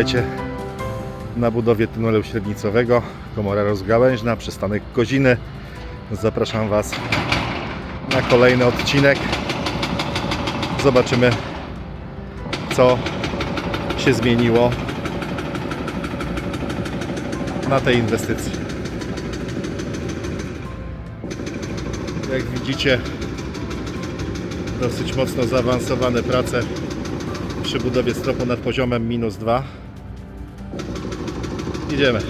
Witajcie na budowie tunelu średnicowego, komora rozgałęźna, przystanek Koziny. Zapraszam Was na kolejny odcinek. Zobaczymy, co się zmieniło na tej inwestycji. Jak widzicie, dosyć mocno zaawansowane prace przy budowie stropu nad poziomem minus 2. Idziemy.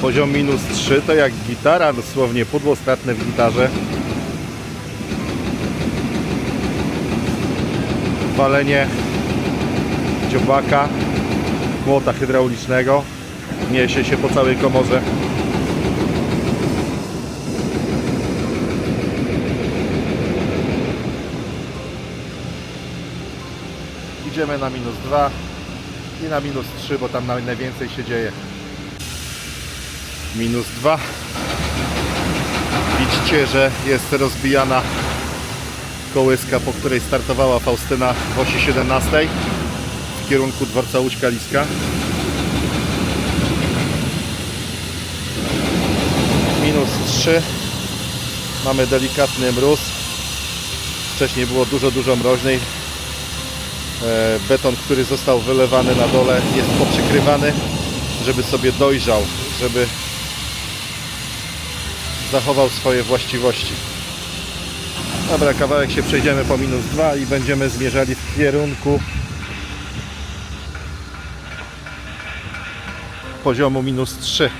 Poziom minus 3 to jak gitara, dosłownie pudło stratne w gitarze. Palenie dziobaka, młota hydraulicznego niesie się po całej komorze. Idziemy na minus 2 i na minus 3, bo tam naj- najwięcej się dzieje. Minus 2. Widzicie, że jest rozbijana kołyska, po której startowała Faustyna w osi 17 w kierunku dworca Łódź Kaliska. Minus 3. Mamy delikatny mróz. Wcześniej było dużo, dużo mroźniej. E, Beton, który został wylewany na dole jest poprzykrywany, żeby sobie dojrzał, żeby zachował swoje właściwości. Dobra, kawałek się przejdziemy po minus 2 i będziemy zmierzali w kierunku poziomu minus 3.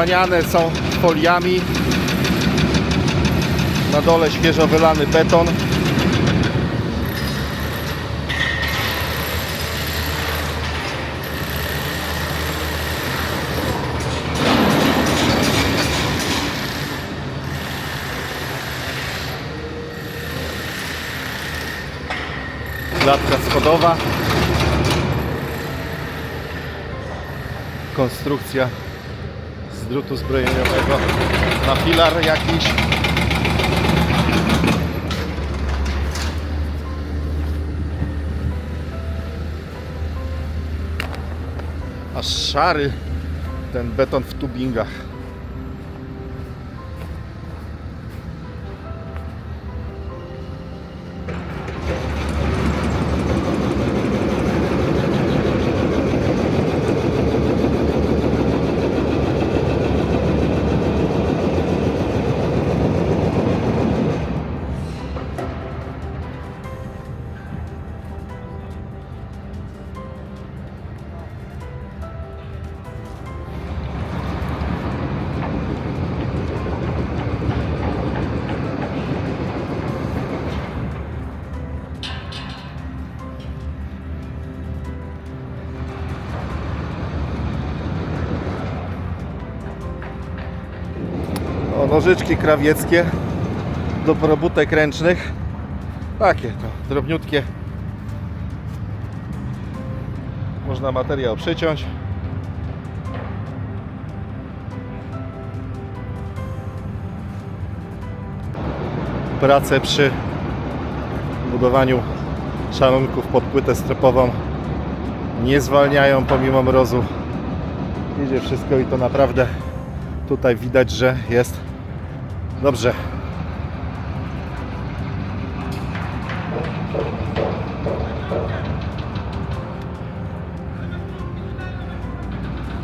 pozasłaniane są foliami. Na dole świeżo wylany beton. Klatka schodowa. konstrukcja drutu zbrojeniowego na filar jakiś. Aż szary ten beton w tubingach. Nożyczki krawieckie do probótek ręcznych. Takie to, drobniutkie. Można materiał przyciąć. Prace przy budowaniu szalonków pod płytę stropową nie zwalniają pomimo mrozu. Idzie wszystko i to naprawdę tutaj widać, że jest Dobrze.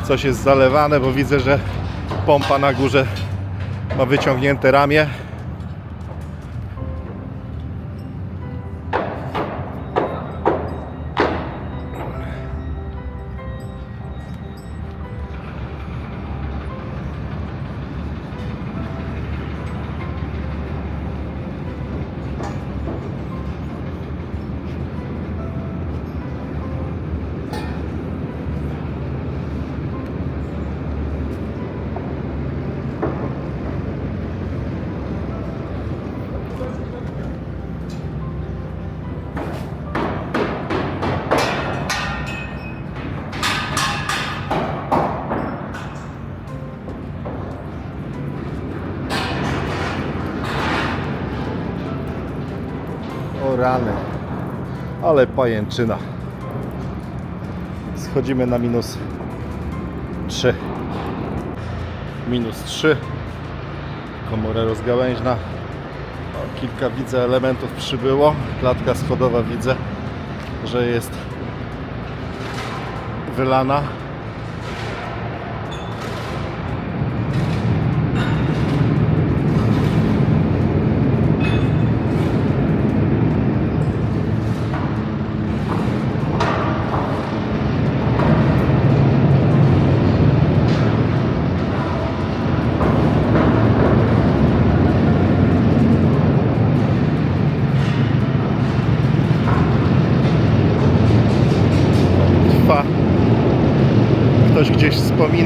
Coś jest zalewane, bo widzę, że pompa na górze ma wyciągnięte ramię. Ale pajęczyna. Schodzimy na minus 3. Minus 3. Komora rozgałęźna. O, kilka widzę elementów przybyło. Klatka schodowa widzę, że jest wylana.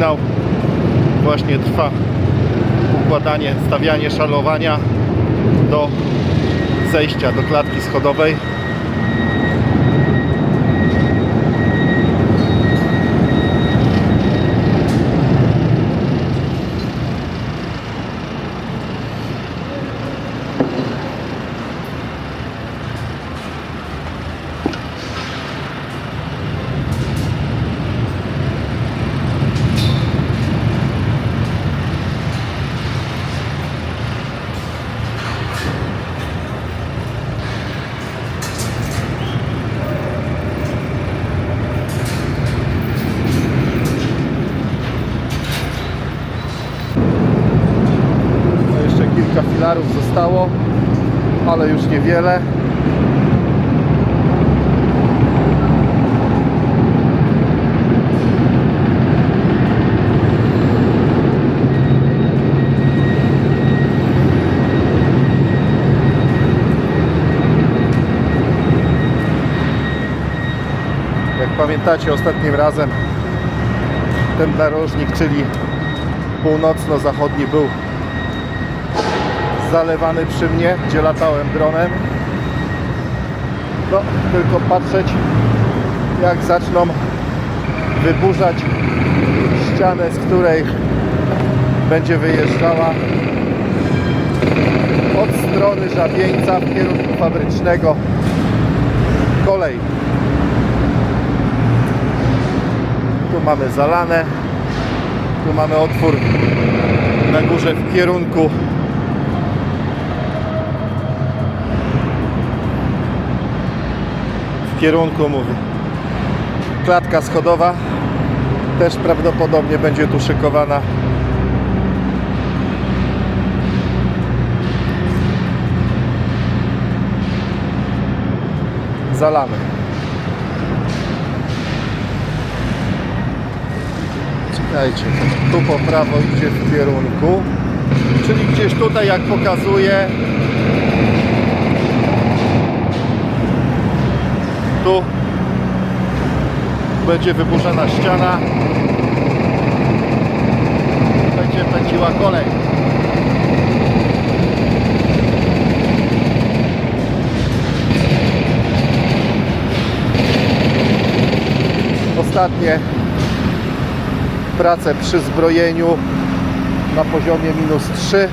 Wspominał, właśnie trwa układanie, stawianie szalowania do zejścia do klatki schodowej. No jeszcze kilka filarów zostało, ale już niewiele. Pamiętacie ostatnim razem ten narożnik, czyli północno-zachodni był zalewany przy mnie, gdzie latałem dronem. No, tylko patrzeć jak zaczną wyburzać ścianę, z której będzie wyjeżdżała od strony Żabieńca w kierunku fabrycznego kolej. Tu mamy zalane, tu mamy otwór na górze w kierunku kierunku mówię. Klatka schodowa też prawdopodobnie będzie tu szykowana. Zalamy. Czekajcie, tu po prawo idzie w kierunku, czyli gdzieś tutaj jak pokazuje tu będzie wyburzona ściana. Będzie pędziła kolej. Ostatnie prace przy zbrojeniu na poziomie minus 3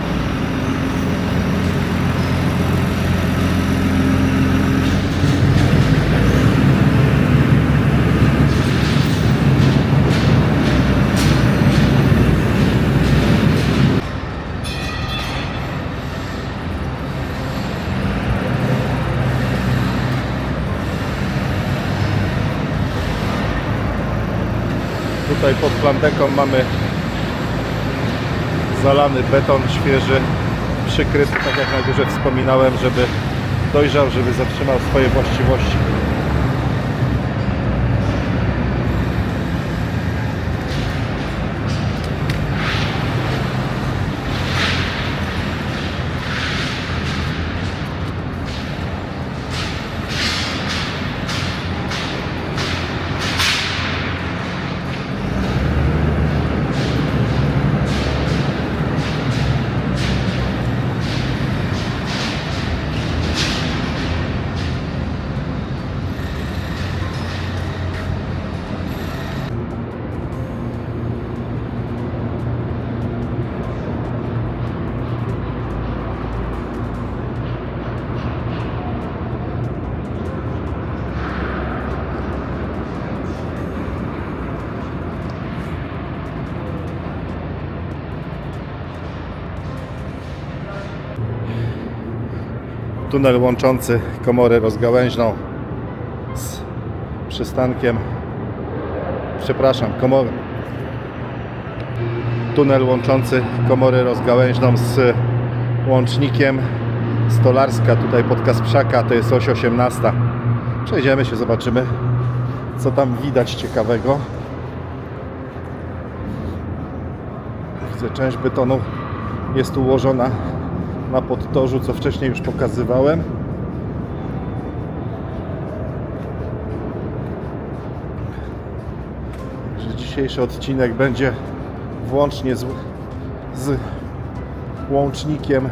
Tutaj pod plandeką mamy zalany beton świeży, przykryty, tak jak na górze wspominałem, żeby dojrzał, żeby zatrzymał swoje właściwości. Tunel łączący komorę rozgałęźną z przystankiem przepraszam, komorę. Tunel łączący komorę rozgałęźną z łącznikiem Stolarska tutaj pod Kasprzaka to jest oś 18 przejdziemy się, zobaczymy co tam widać ciekawego. Widzę część betonu jest ułożona na podtorzu, co wcześniej już pokazywałem. Że dzisiejszy odcinek będzie włącznie z, z łącznikiem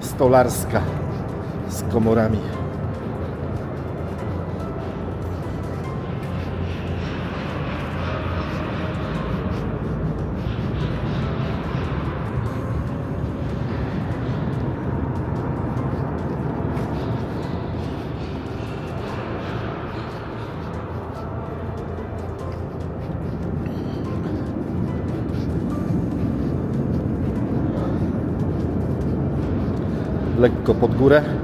stolarska z komorami. Lekko pod górę.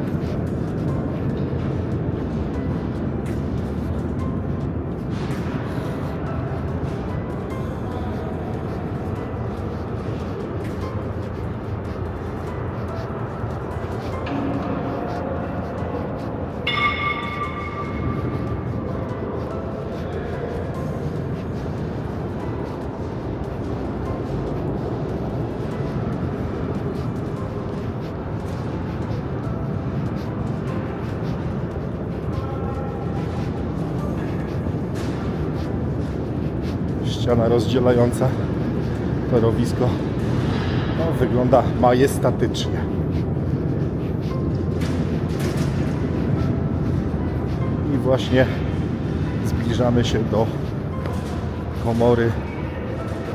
Ściana rozdzielająca torowisko no, wygląda majestatycznie. I właśnie zbliżamy się do komory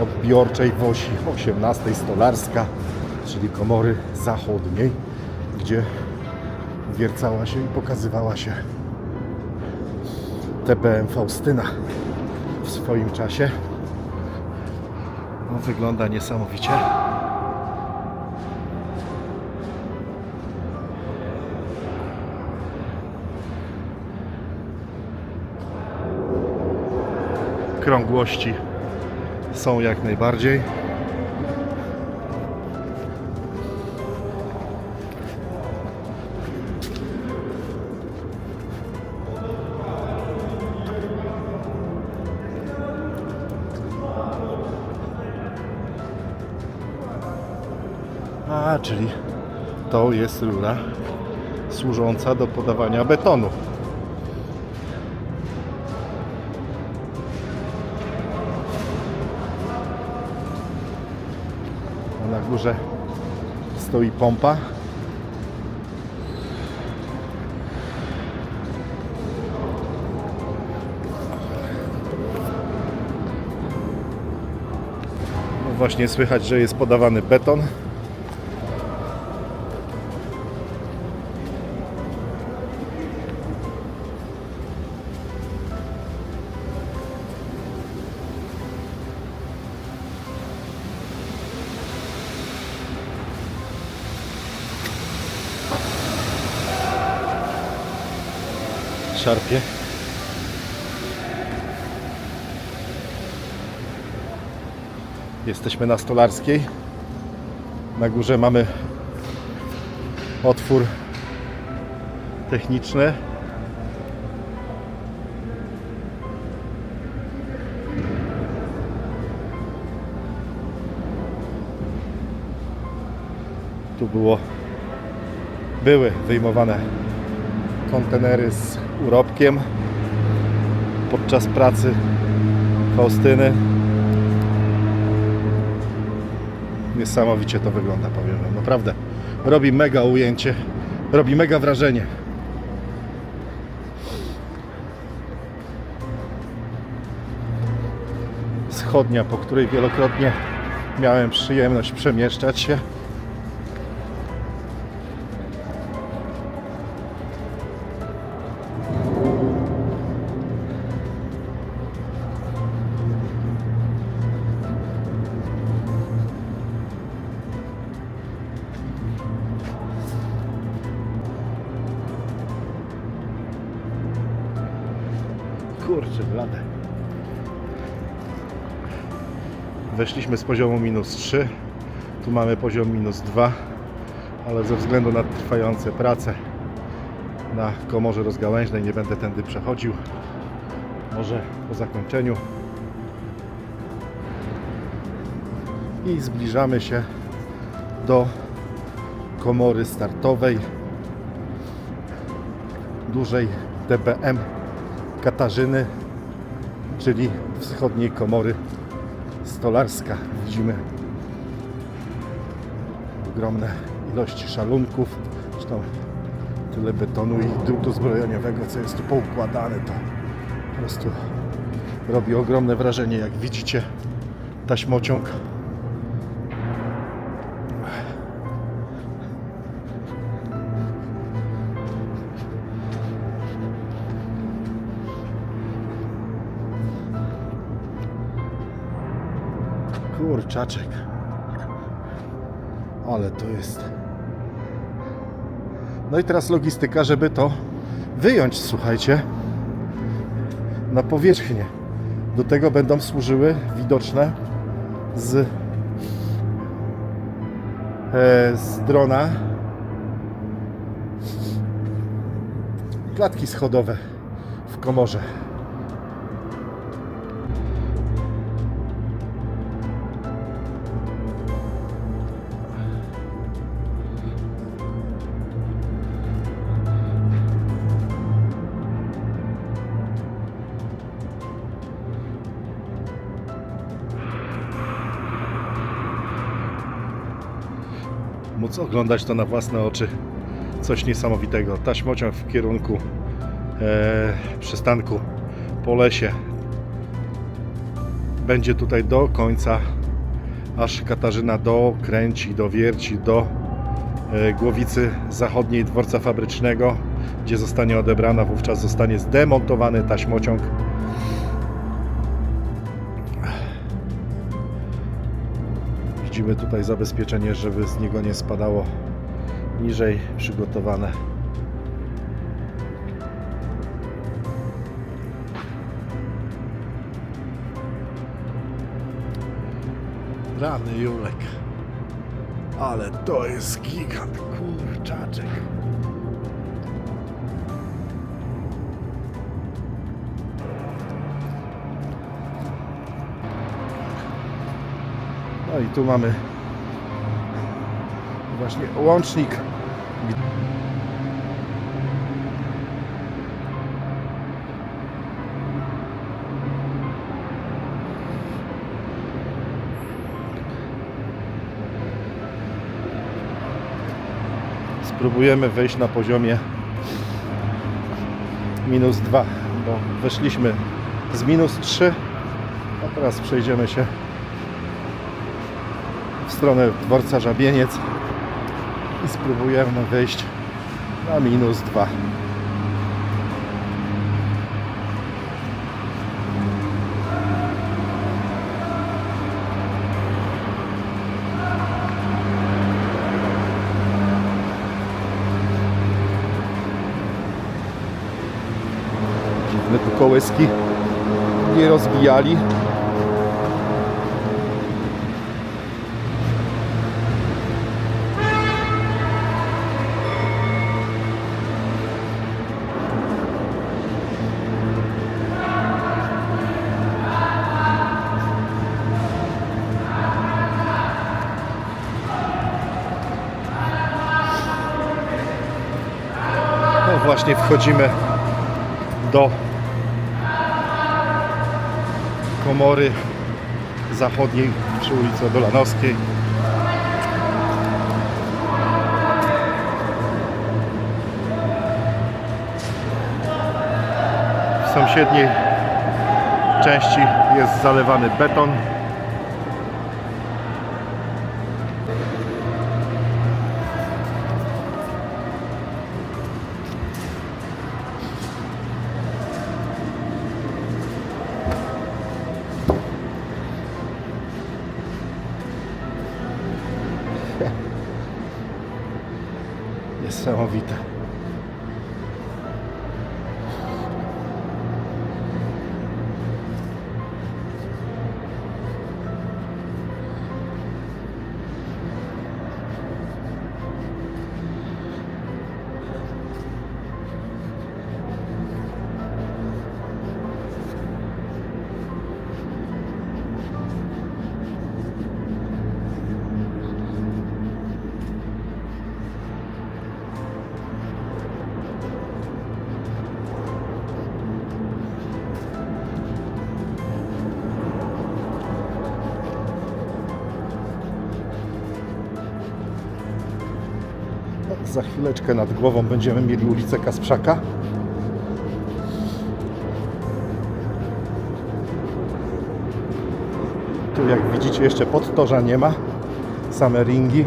odbiorczej w osi 18 Stolarska, czyli komory zachodniej, gdzie wiercała się i pokazywała się TPM Faustyna w swoim czasie. Wygląda niesamowicie. Krągłości są jak najbardziej. To jest rura służąca do podawania betonu. Na górze stoi pompa. No właśnie słychać, że jest podawany beton. Szarpie. Jesteśmy na Stolarskiej. Na górze mamy otwór techniczny. Tu było były wyjmowane kontenery z urobkiem podczas pracy Faustyny. Niesamowicie to wygląda, powiem wam. Naprawdę robi mega ujęcie, robi mega wrażenie. Schodnia, po której wielokrotnie miałem przyjemność przemieszczać się. Weszliśmy z poziomu minus 3. Tu mamy poziom minus 2, ale ze względu na trwające prace na komorze rozgałęźnej nie będę tędy przechodził. Może po zakończeniu. I zbliżamy się do komory startowej dużej DBM Katarzyny, czyli wschodniej komory stolarska. Widzimy ogromne ilości szalunków, zresztą tyle betonu i drutu zbrojeniowego, co jest tu poukładane, to po prostu robi ogromne wrażenie, jak widzicie taśmociąg Kurczaczek. Ale to jest. No i teraz logistyka, żeby to wyjąć, słuchajcie, na powierzchnię. Do tego będą służyły widoczne z, e, z drona klatki schodowe w komorze. Móc oglądać to na własne oczy. Coś niesamowitego. Taśmociąg w kierunku e, przystanku po lesie. Będzie tutaj do końca, aż Katarzyna dokręci, dowierci do e, głowicy zachodniej dworca fabrycznego, gdzie zostanie odebrana, wówczas zostanie zdemontowany taśmociąg. Widzimy tutaj zabezpieczenie, żeby z niego nie spadało niżej przygotowane. Rany Julek. Ale to jest gigant, kurczaczek. I tu mamy właśnie łącznik. Spróbujemy wejść na poziomie minus 2, bo weszliśmy z minus 3, a teraz przejdziemy się stronę dworca Żabieniec i spróbujemy wejść na minus 2. Dziwne tu kołyski nie rozbijali. Właśnie wchodzimy do komory zachodniej przy ulicy Odolanowskiej. W sąsiedniej części jest zalewany beton. Serra Vita. Za chwileczkę nad głową będziemy mieli ulicę Kasprzaka. Tu jak widzicie jeszcze podtorza nie ma. Same ringi.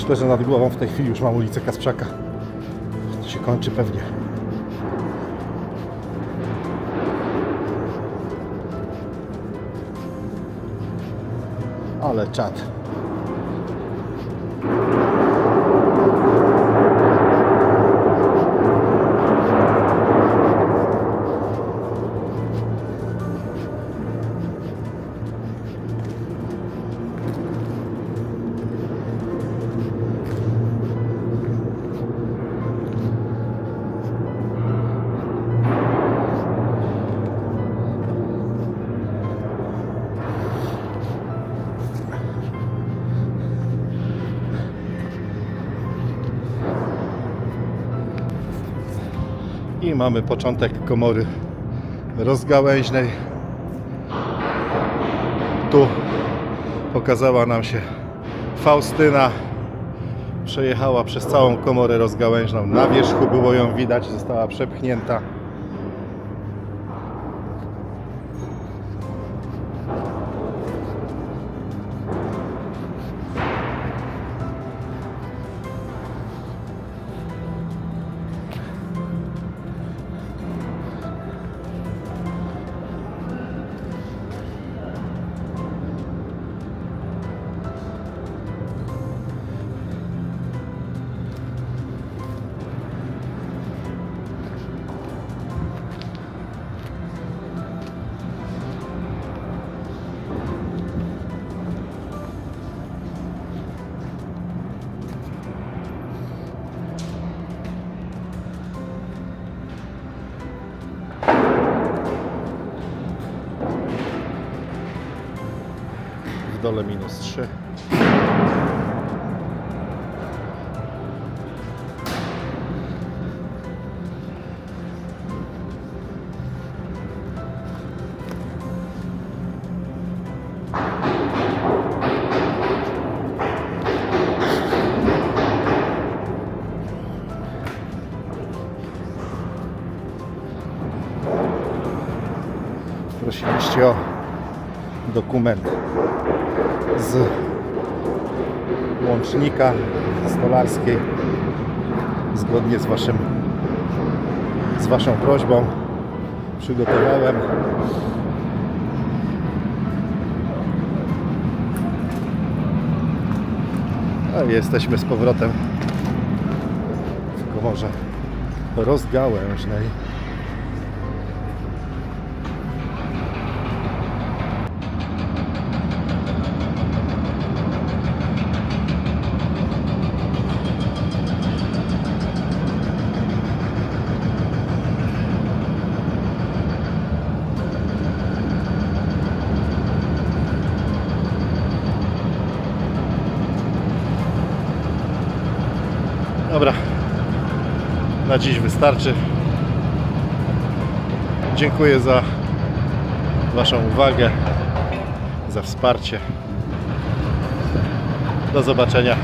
Myślę, że nad głową w tej chwili już mam ulicę Kasprzaka. To się kończy pewnie. Ale czad. Mamy początek komory rozgałęźnej. Tu pokazała nam się Faustyna. Przejechała przez całą komorę rozgałęźną. Na wierzchu było ją widać, została przepchnięta. Dole minus 3. Prosiliście o dokument z łącznika stolarskiej zgodnie z waszym z waszą prośbą przygotowałem. A jesteśmy z powrotem w komorze rozgałęźnej dziś wystarczy. Dziękuję za Waszą uwagę, za wsparcie. Do zobaczenia